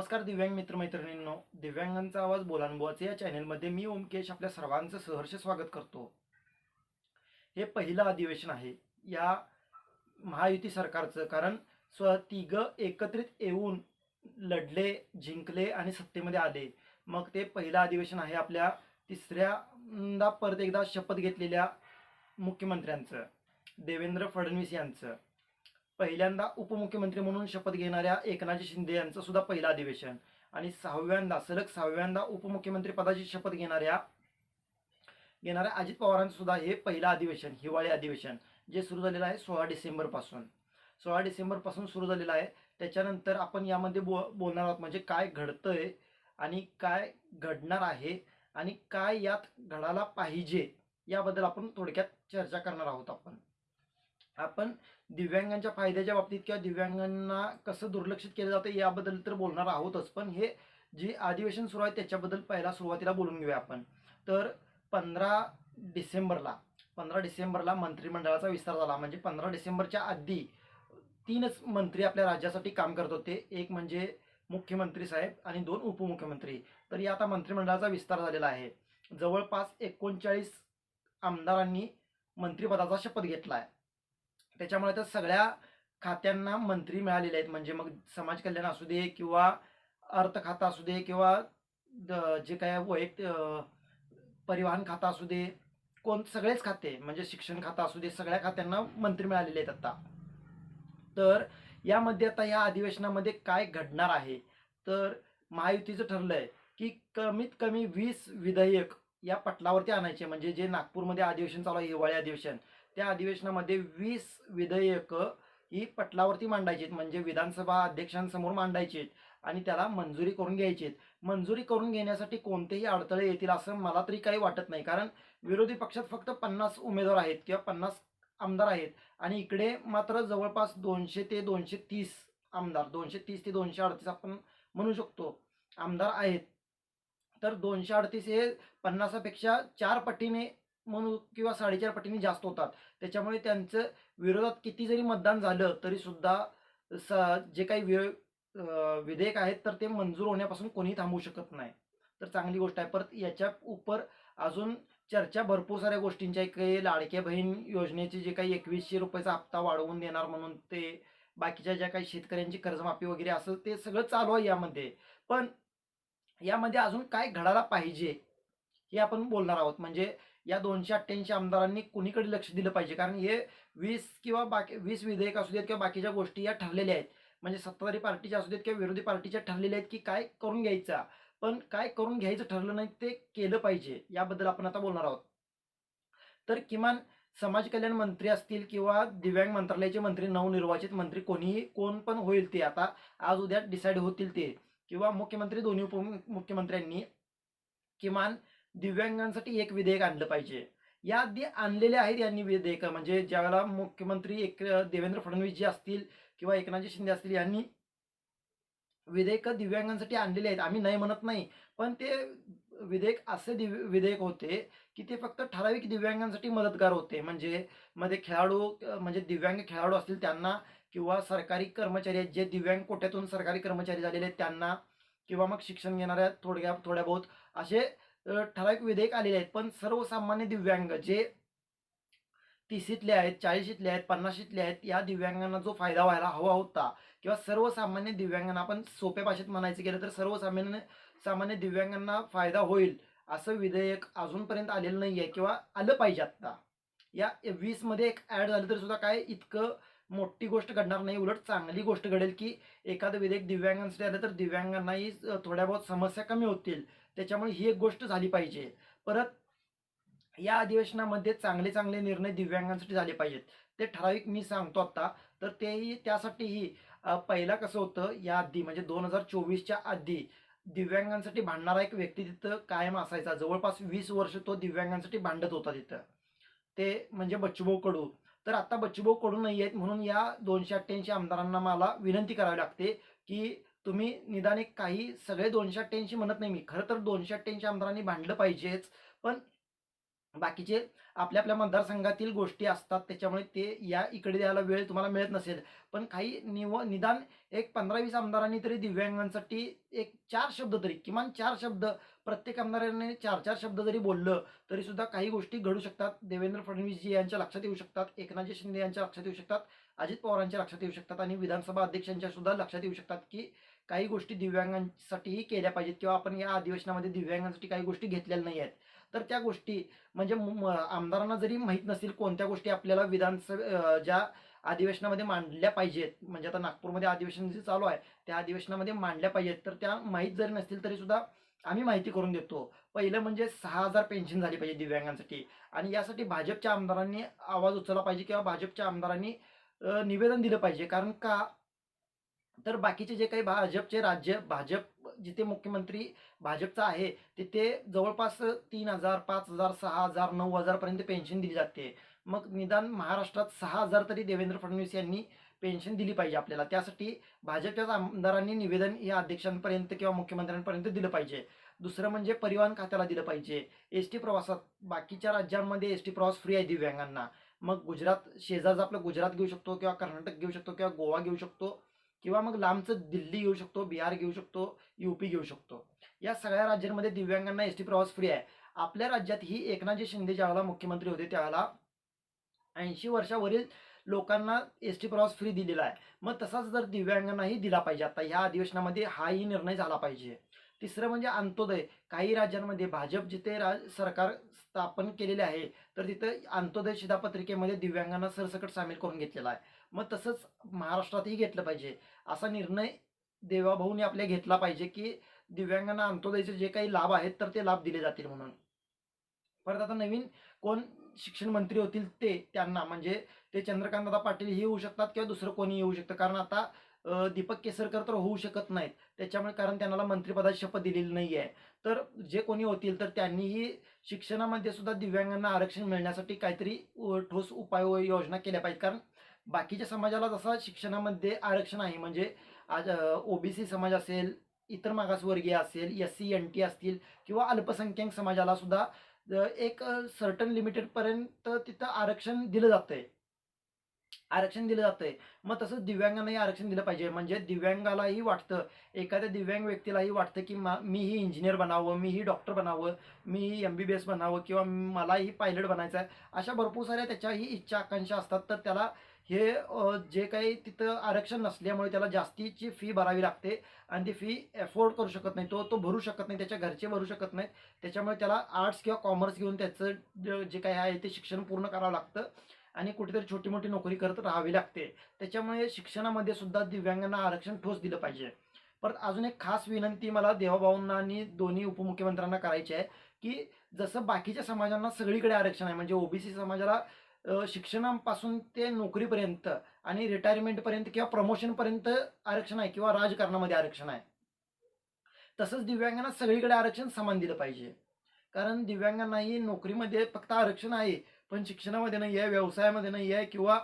नमस्कार दिव्यांग मित्रमैत्रिणींनो दिव्यांगांचा आवाज बोलानुभवाचे या चॅनेलमध्ये मी ओमकेश आपल्या सर्वांचं सहर्ष स्वागत करतो. हे पहिलं अधिवेशन आहे या महायुती सरकारचं कारण स्व तिघं एकत्रित येऊन लढले जिंकले आणि सत्तेमध्ये आले. मग ते पहिलं अधिवेशन आहे आपल्या तिसऱ्यांदा परत एकदा शपथ घेतलेल्या मुख्यमंत्र्यांचं देवेंद्र फडणवीस यांचं. पहिल्यांदा उपमुख्यमंत्री म्हणून शपथ घेणाऱ्या एकनाथ शिंदे यांचं सुद्धा पहिलं अधिवेशन. आणि सहाव्यांदा सलग सहाव्यांदा उपमुख्यमंत्री पदाची शपथ घेणाऱ्या घेणाऱ्या अजित पवारांचं सुद्धा हे पहिलं अधिवेशन हिवाळी अधिवेशन जे सुरू झालेलं आहे सोळा डिसेंबरपासून. सोळा डिसेंबरपासून सुरू झालेलं आहे. त्याच्यानंतर आपण यामध्ये बो बोलणार आहोत म्हणजे काय घडतंय आणि काय घडणार आहे आणि काय यात घडायला पाहिजे याबद्दल आपण थोडक्यात चर्चा करणार आहोत आपण. आपण दिव्यांगांच्या फायद्याच्या बाबतीत किंवा दिव्यांगांना कसं दुर्लक्षित केलं जातं याबद्दल तर बोलणार आहोतच. पण हे जे अधिवेशन सुरू आहे त्याच्याबद्दल पहिला सुरुवातीला बोलून घेऊया आपण. तर पंधरा डिसेंबरला पंधरा डिसेंबरला मंत्रिमंडळाचा विस्तार झाला. म्हणजे पंधरा डिसेंबरच्या आधी तीनच मंत्री आपल्या राज्यासाठी काम करत होते. एक म्हणजे मुख्यमंत्री साहेब आणि दोन उपमुख्यमंत्री. तर या आता मंत्रिमंडळाचा विस्तार झालेला आहे. जवळपास एकोणचाळीस आमदारांनी मंत्रिपदाचा शपथ घेतला आहे त्याच्यामुळे तर सगळ्या खात्यांना मंत्री मिळालेले आहेत. म्हणजे मग समाज कल्याण असू दे किंवा अर्थ खाता असू दे किंवा द- जे काय वैयक्तिक परिवहन खाता असू दे कोण सगळेच खाते. म्हणजे शिक्षण खातं असू दे सगळ्या खात्यांना मंत्री मिळालेले आहेत आता. तर यामध्ये आता या अधिवेशनामध्ये काय घडणार आहे? तर महायुतीचं ठरलंय की कमीत कमी वीस विधेयक या पटलावरती आणायचे. म्हणजे जे नागपूरमध्ये अधिवेशन चालू आहे हिवाळी अधिवेशन त्या अधिवेशनामध्ये वीस विधेयकं ही पटलावरती मांडायची म्हणजे विधानसभा अध्यक्षांसमोर मांडायची आणि त्याला मंजुरी करून घ्यायची मंजुरी करून घेण्यासाठी कोणतेही अडथळे येतील असं मला तरी काही वाटत नाही. कारण विरोधी पक्षात फक्त पन्नास उमेदवार आहेत किंवा पन्नास आमदार आहेत. आणि इकडे मात्र जवळपास दोनशे ते दोनशे तीस आमदार दोनशे तीस ते दोनशे अडतीस आपण म्हणू शकतो आमदार आहेत. तर दोनशे अडतीस हे पन्नासापेक्षा चार पटीने म्हणू किंवा साडेचार पटीने जास्त होतात. त्याच्यामुळे त्यांचं विरोधात किती जरी मतदान झालं तरी सुद्धा स जे काही वि विधेयक आहेत तर ते मंजूर होण्यापासून कोणीही थांबवू शकत नाही. तर चांगली गोष्ट आहे. परत याच्या उपर अजून चर्चा भरपूर साऱ्या गोष्टींच्या काही लाडक्या बहीण योजनेचे जे काही एकवीसशे रुपयाचा हप्ता वाढवून देणार म्हणून ते बाकीच्या ज्या काही शेतकऱ्यांची कर्जमाफी वगैरे असं ते सगळं चालू आहे यामध्ये. पण यामध्ये अजून काय घडायला पाहिजे हे आपण बोलणार आहोत. म्हणजे या दोनशे अठ्ठ्याऐंशी आमदारांनी कुणीकडे लक्ष दिलं पाहिजे? कारण हे वीस किंवा बाकी वीस विधेयक असू देत किंवा बाकीच्या गोष्टी या ठरलेल्या आहेत. म्हणजे सत्ताधारी पार्टीच्या असू देत किंवा विरोधी पार्टीच्या ठरलेल्या आहेत की काय करून घ्यायचा? पण काय करून घ्यायचं ठरलं नाही ते केलं पाहिजे. याबद्दल आपण आता बोलणार आहोत. तर किमान समाज कल्याण मंत्री असतील किंवा दिव्यांग मंत्रालयाचे मंत्री नवनिर्वाचित मंत्री कोणीही कोण पण होईल ते आता. आज उद्या डिसाईड होतील ते. किंवा मुख्यमंत्री दोन्ही उपमुख्यमंत्र्यांनी किमान दिव्यांगांसाठी एक विधेयक आणलं पाहिजे. या आधी आणलेले आहेत यांनी विधेयक म्हणजे ज्यावेळेला मुख्यमंत्री एक देवेंद्र फडणवीस जी असतील किंवा एकनाथजी शिंदे असतील यांनी विधेयक दिव्यांगांसाठी आणलेले आहेत. आम्ही नाही म्हणत नाही पण ते विधेयक असे दिव विधेयक होते की ते फक्त ठराविक दिव्यांगांसाठी मदतगार होते. म्हणजे मध्ये खेळाडू म्हणजे दिव्यांग खेळाडू असतील त्यांना किंवा सरकारी कर्मचारी आहेत जे दिव्यांग कोट्यातून सरकारी कर्मचारी झालेले आहेत त्यांना किंवा मग शिक्षण घेणाऱ्या थोडक्या थोड्या बहुत असे ठराविक विधेयक आलेले आहेत. पण सर्वसामान्य दिव्यांग जे तीसीतले आहेत चाळीशीतले आहेत पन्नाशीतले आहेत या दिव्यांगांना जो फायदा व्हायला हवा होता किंवा सर्वसामान्य दिव्यांगांना आपण सोप्या भाषेत म्हणायचं गेलं तर सर्वसामान्य सामान्य दिव्यांगांना फायदा होईल असं विधेयक अजूनपर्यंत आलेलं नाही आहे किंवा आलं पाहिजे आत्ता. या वीसमध्ये एक ॲड झालं तरी सुद्धा काय इतकं मोठी गोष्ट घडणार नाही उलट चांगली गोष्ट घडेल की एखादं विधेयक दिव्यांगांसाठी आलं तर दिव्यांगांनाही थोड्या बहुत समस्या कमी होतील. त्याच्यामुळे ही एक गोष्ट झाली पाहिजे. परत या अधिवेशनामध्ये चांगले चांगले निर्णय दिव्यांगांसाठी झाले पाहिजेत. ते ठराविक मी सांगतो आत्ता तर तेही त्यासाठीही पहिला कसं होतं या आधी म्हणजे दोन हजार चोवीसच्या आधी दिव्यांगांसाठी भांडणारा एक व्यक्ती तिथं कायम असायचा. जवळपास वीस वर्ष तो दिव्यांगांसाठी भांडत होता तिथं. ते म्हणजे बच्चूभाऊ कडू. तर आता बच्चूभाऊ कडू नाही आहेत म्हणून या दोनशे अठ्ठ्याऐंशी आमदारांना मला विनंती करावी लागते की तुम्ही निदान एक काही सगळे दोनशे अठ्ठ्याऐंशी म्हणत नाही मी. खरं तर दोनशे अठ्ठ्याऐंशी आमदारांनी भांडलं पाहिजेच पण बाकीचे आपल्या आपल्या मतदारसंघातील गोष्टी असतात त्याच्यामुळे ते या इकडे द्यायला वेळ तुम्हाला मिळत नसेल. पण काही निव निदान एक पंधरा वीस आमदारांनी तरी दिव्यांगांसाठी एक चार शब्द तरी किमान चार शब्द प्रत्येक आमदाराने चार चार शब्द जरी बोललं तरी सुद्धा काही गोष्टी घडू शकतात. देवेंद्र फडणवीसजी यांच्या लक्षात येऊ शकतात एकनाथजी शिंदे यांच्या लक्षात येऊ शकतात अजित पवारांच्या लक्षात येऊ शकतात आणि विधानसभा अध्यक्षांच्या सुद्धा लक्षात येऊ शकतात की काही गोष्टी दिव्यांगांसाठीही केल्या पाहिजेत किंवा आपण या अधिवेशनामध्ये दिव्यांगांसाठी काही गोष्टी घेतलेल्या नाही आहेत. तर त्या गोष्टी म्हणजे म- आमदारांना जरी माहीत नसतील कोणत्या गोष्टी आपल्याला विधानसभा ज्या अधिवेशनामध्ये मांडल्या पाहिजेत म्हणजे आता नागपूरमध्ये अधिवेशन जे चालू आहे त्या अधिवेशनामध्ये मांडल्या पाहिजेत तर त्या माहीत जरी नसतील तरी सुद्धा आम्ही माहिती करून देतो. पहिलं म्हणजे सहा हजार पेन्शन झाली पाहिजे दिव्यांगांसाठी आणि यासाठी भाजपच्या आमदारांनी आवाज उचलला पाहिजे किंवा भाजपच्या आमदारांनी निवेदन दिलं पाहिजे. कारण का? तर बाकीचे जे काही भाजपचे राज्य भाजप जिथे मुख्यमंत्री भाजपचा आहे तिथे जवळपास तीन हजार पाच हजार सहा हजार नऊ हजारपर्यंत पेन्शन दिली जाते. मग निदान महाराष्ट्रात सहा हजार तरी देवेंद्र फडणवीस यांनी पेन्शन दिली पाहिजे आपल्याला. त्यासाठी भाजपच्याच आमदारांनी निवेदन या अध्यक्षांपर्यंत किंवा मुख्यमंत्र्यांपर्यंत दिलं पाहिजे. दुसरं म्हणजे परिवहन खात्याला दिलं पाहिजे. एस टी प्रवासात बाकीच्या राज्यांमध्ये एस टी प्रवास फ्री आहे दिव्यांगांना. मग गुजरात शेजारचं आपलं गुजरात घेऊ शकतो किंवा कर्नाटक घेऊ शकतो किंवा गोवा घेऊ शकतो. किंवा मग लांबचं दिल्ली घेऊ शकतो बिहार घेऊ शकतो यूपी घेऊ शकतो. या सगळ्या राज्यांमध्ये दिव्यांगांना एस टी प्रवास फ्री आहे. आपल्या राज्यात ही एकनाथजी शिंदे ज्यावेळेला मुख्यमंत्री होते त्यावेळेला ऐंशी वर्षावरील लोकांना एस टी प्रवास फ्री दिलेला आहे. मग तसाच जर दिव्यांगांनाही दिला पाहिजे आता ह्या अधिवेशनामध्ये हाही निर्णय झाला पाहिजे. तिसरं म्हणजे अंत्योदय. काही राज्यांमध्ये भाजप जिथे राज सरकार स्थापन केलेले आहे तर तिथं अंत्योदय शिधापत्रिकेमध्ये दिव्यांगांना सरसकट सामील करून घेतलेला आहे. मग तसंच महाराष्ट्रातही घेतलं पाहिजे. असा निर्णय देवाभाऊने आपल्या घेतला पाहिजे की दिव्यांगांना अंत्योदयचे जे काही लाभ आहेत तर ते लाभ दिले जातील म्हणून. परत आता नवीन कोण शिक्षण मंत्री होतील ते त्यांना म्हणजे ते चंद्रकांत दादा पाटील हे होऊ शकतात किंवा दुसरं कोणी येऊ शकतं. कारण आता दीपक केसरकर तर होऊ शकत नाहीत. त्याच्यामुळे कारण त्यांना मंत्रिपदाची शपथ दिलेली नाही आहे तर जे कोणी होतील तर त्यांनीही शिक्षणामध्ये सुद्धा दिव्यांगांना आरक्षण मिळण्यासाठी काहीतरी ठोस उपाय योजना केल्या पाहिजेत. कारण बाकीच्या समाजाला जसा शिक्षणामध्ये आरक्षण आहे म्हणजे आज ओबीसी समाज असेल इतर मागासवर्गीय असेल एस सी एन टी असतील किंवा अल्पसंख्याक समाजाला सुद्धा एक सर्टन लिमिटेडपर्यंत तिथं आरक्षण दिलं जातं आहे आरक्षण दिलं जातंय. मग तसंच दिव्यांगांनाही आरक्षण दिलं पाहिजे. म्हणजे दिव्यांगालाही वाटतं एखाद्या दिव्यांग व्यक्तीलाही वाटतं की मा मीही इंजिनियर बनावं मीही डॉक्टर बनावं मीही एम बी बी एस बनावं किंवा मलाही पायलट बनायचं आहे. अशा भरपूर साऱ्या त्याच्याही इच्छा आकांक्षा असतात. तर त्याला हे जे काही तिथं आरक्षण नसल्यामुळे त्याला जास्तीची फी भरावी लागते. आणि ती फी अफोर्ड करू शकत नाही. तो तो भरू शकत नाही. त्याच्या घरचे भरू शकत नाहीत. त्याच्यामुळे त्याला आर्ट्स किंवा कॉमर्स घेऊन त्याचं जे काही आहे ते शिक्षण पूर्ण करावं लागतं. आणि कुठेतरी छोटी मोठी नोकरी करत राहावी लागते. त्याच्यामुळे शिक्षणामध्ये सुद्धा दिव्यांगांना आरक्षण ठोस दिलं पाहिजे. परत अजून एक खास विनंती मला देवाभाऊंना आणि दोन्ही उपमुख्यमंत्र्यांना करायची आहे की जसं बाकीच्या समाजांना सगळीकडे आरक्षण आहे म्हणजे ओबीसी समाजाला शिक्षणापासून ते नोकरीपर्यंत आणि रिटायरमेंटपर्यंत किंवा प्रमोशनपर्यंत आरक्षण आहे किंवा राजकारणामध्ये आरक्षण आहे. तसंच दिव्यांगांना सगळीकडे आरक्षण समान दिलं पाहिजे. कारण दिव्यांगांनाही नोकरीमध्ये फक्त आरक्षण आहे पण शिक्षणामध्ये नाही आहे व्यवसायामध्ये नाही आहे किंवा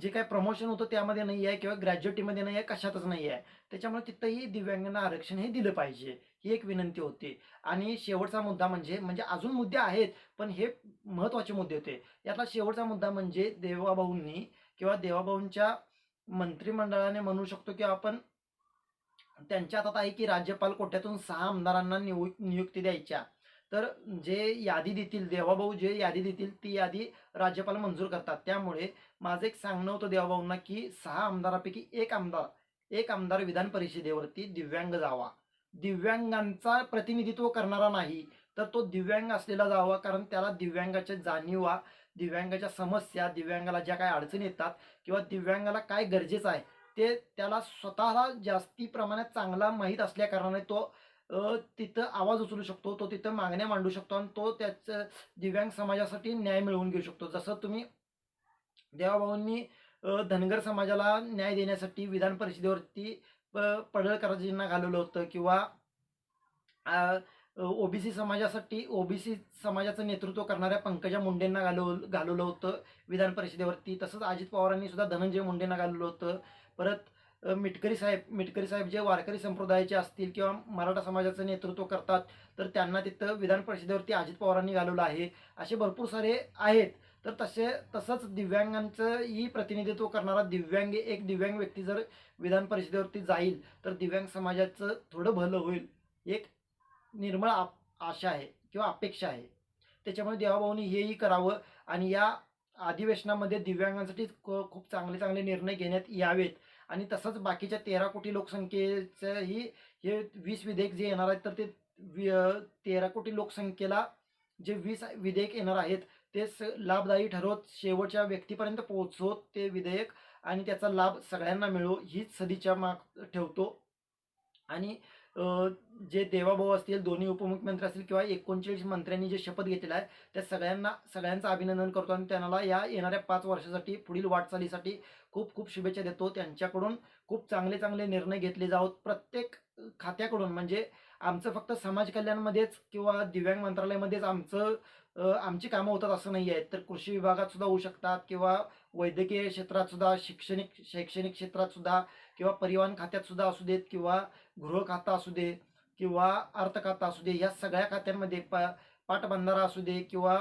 जे काही प्रमोशन होतं त्यामध्ये नाही आहे किंवा ग्रॅज्युएटीमध्ये नाही आहे कशातच नाही आहे. त्याच्यामुळे तिथंही दिव्यांगांना आरक्षण हे दिलं पाहिजे ही एक विनंती होती. आणि शेवटचा मुद्दा म्हणजे म्हणजे अजून मुद्दे आहेत पण हे महत्त्वाचे मुद्दे होते. यातला शेवटचा मुद्दा म्हणजे देवाभाऊंनी किंवा देवाभाऊंच्या मंत्रिमंडळाने म्हणू शकतो की आपण त्यांच्या हातात आहे की राज्यपाल कोट्यातून सहा आमदारांना नियुक्ती द्यायच्या. तर जे यादी देतील देवाभाऊ जे यादी देतील ती यादी राज्यपाल मंजूर करतात. त्यामुळे माझं एक सांगणं होतं देवाभाऊंना की सहा आमदारापैकी एक आमदार एक आमदार विधान परिषदेवरती दिव्यांग जावा. दिव्यांगांचा प्रतिनिधित्व करणारा नाही तर तो दिव्यांग असलेला जावा कारण त्याला दिव्यांगाच्या जाणीवा दिव्यांगाच्या समस्या दिव्यांगाला ज्या काही अडचणी येतात किंवा दिव्यांगाला काय गरजेचं आहे ते त्याला स्वतःला जास्ती प्रमाणात चांगला माहीत असल्या कारणाने तो तिथं आवाज उचलू शकतो तो तिथं मागण्या मांडू शकतो आणि तो त्याचं दिव्यांग समाजासाठी न्याय मिळवून घेऊ शकतो. जसं तुम्ही देवाभाऊंनी धनगर समाजाला न्याय देण्यासाठी विधान परिषदेवरती प- घालवलं होतं किंवा ओबीसी समाजासाठी ओबीसी समाजाचं नेतृत्व करणाऱ्या पंकजा मुंडेंना घालव घालवलं होतं विधान परिषदेवरती. तसंच अजित पवारांनी सुद्धा धनंजय मुंडेंना घालवलं होतं. परत मिटकरी साहेब मिटकरी साहेब जे वारकरी संप्रदायाचे असतील किंवा मराठा समाजाचं नेतृत्व करतात तर त्यांना तिथं विधान परिषदेवरती अजित पवारांनी घालवलं आहे. असे भरपूर सारे आहेत. तर तसे तसंच दिव्यांगांचंही प्रतिनिधित्व करणारा दिव्यांग एक दिव्यांग व्यक्ती जर विधान परिषदेवरती जाईल तर दिव्यांग समाजाचं थोडं भलं होईल. एक निर्मळ आप आशा आहे किंवा अपेक्षा आहे. त्याच्यामुळे देवाभाऊनी हेही करावं आणि या अधिवेशनामध्ये दिव्यांगांसाठी ख- खूप चांगले चांगले निर्णय घेण्यात यावेत. आणि तसंच बाकीच्या तेरा कोटी लोकसंख्येचंही हे वीस विधेयक जे येणार आहेत तर ते वि- तेरा कोटी लोकसंख्येला जे वीस विधेयक येणार आहेत ते स लाभदायी ठरवत शेवटच्या व्यक्तीपर्यंत पोहोचवत ते विधेयक आणि त्याचा लाभ सगळ्यांना मिळो हीच सदीच्या माग ठेवतो. आणि जे देवाभाऊ असतील दोन्ही उपमुख्यमंत्री असतील किंवा एकोणचाळीस मंत्र्यांनी जे शपथ घेतलेला आहे त्या सगळ्यांना सगळ्यांचं अभिनंदन करतो आणि त्यांना या येणाऱ्या पाच वर्षासाठी पुढील वाटचालीसाठी खूप खूप शुभेच्छा देतो. त्यांच्याकडून खूप चांगले चांगले निर्णय घेतले जावत प्रत्येक खात्याकडून म्हणजे आमचं फक्त समाज कल्याणमध्येच किंवा दिव्यांग मंत्रालयामध्येच आमचं आमची कामं होतात असं नाही आहे तर कृषी विभागात सुद्धा होऊ शकतात किंवा वैद्यकीय क्षेत्रात सुद्धा शैक्षणिक शैक्षणिक क्षेत्रात सुद्धा किंवा परिवहन खात्यात सुद्धा असू देत किंवा गृह खाता असू दे किंवा अर्थ खाता असू दे या सगळ्या खात्यांमध्ये प पाटबंधारा असू दे किंवा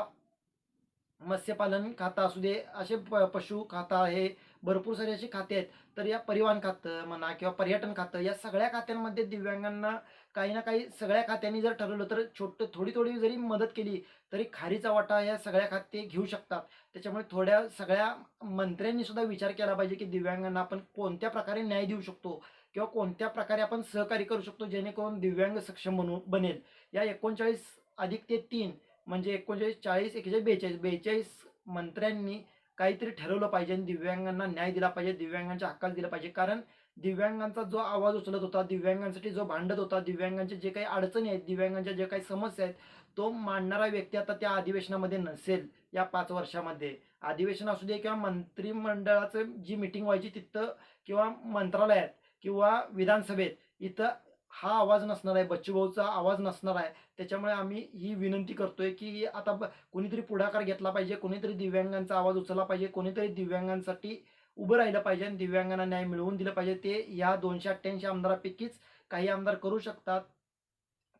मत्स्यपालन खाता असू दे असे प पशु खाता आहे भरपूर सारे अशी खाते आहेत. तर या परिवहन खातं म्हणा किंवा पर्यटन खातं या सगळ्या खात्यांमध्ये दिव्यांगांना काही ना काही सगळ्या खात्यांनी जर ठरवलं तर छोटं थोडी थोडी जरी मदत केली तरी खारीचा वाटा या सगळ्या खाते घेऊ शकतात. त्याच्यामुळे थोड्या सगळ्या मंत्र्यांनी सुद्धा विचार केला पाहिजे की दिव्यांगांना आपण कोणत्या प्रकारे न्याय देऊ शकतो किंवा कोणत्या प्रकारे आपण सहकार्य करू शकतो जेणेकरून दिव्यांग सक्षम बनू बनेल. या एकोणचाळीस अधिक ते तीन म्हणजे एकोणचाळीस चाळीस एकेचाळीस बेचाळीस बेचाळीस मंत्र्यांनी काहीतरी ठरवलं पाहिजे आणि दिव्यांगांना न्याय दिला पाहिजे दिव्यांगांच्या हक्काला दिला पाहिजे. कारण दिव्यांगांचा जो आवाज उचलत होता दिव्यांगांसाठी जो भांडत होता दिव्यांगांच्या जे काही अडचणी आहेत दिव्यांगांच्या जे काही समस्या आहेत तो मांडणारा व्यक्ती आता त्या अधिवेशनामध्ये नसेल या पाच वर्षामध्ये. अधिवेशन असू दे किंवा मंत्रिमंडळाचं जी मिटिंग व्हायची तिथं किंवा मंत्रालयात किंवा विधानसभेत इथं हा आवाज नसणार आहे बच्चूभाऊचा आवाज नसणार आहे. त्याच्यामुळे आम्ही ही विनंती करतोय की आता ब- कोणीतरी पुढाकार घेतला पाहिजे कोणीतरी दिव्यांगांचा आवाज उचलला पाहिजे कोणीतरी दिव्यांगांसाठी उभं राहिलं पाहिजे आणि दिव्यांगांना न्याय मिळवून दिलं पाहिजे. ते या दोनशे अठ्ठ्याऐंशी आमदारापैकीच काही आमदार करू शकतात.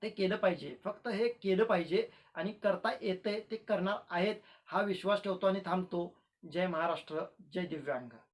ते केलं पाहिजे. फक्त हे केलं पाहिजे आणि करता येतंय ते करणार आहेत हा विश्वास ठेवतो आणि थांबतो. जय महाराष्ट्र जय दिव्यांग.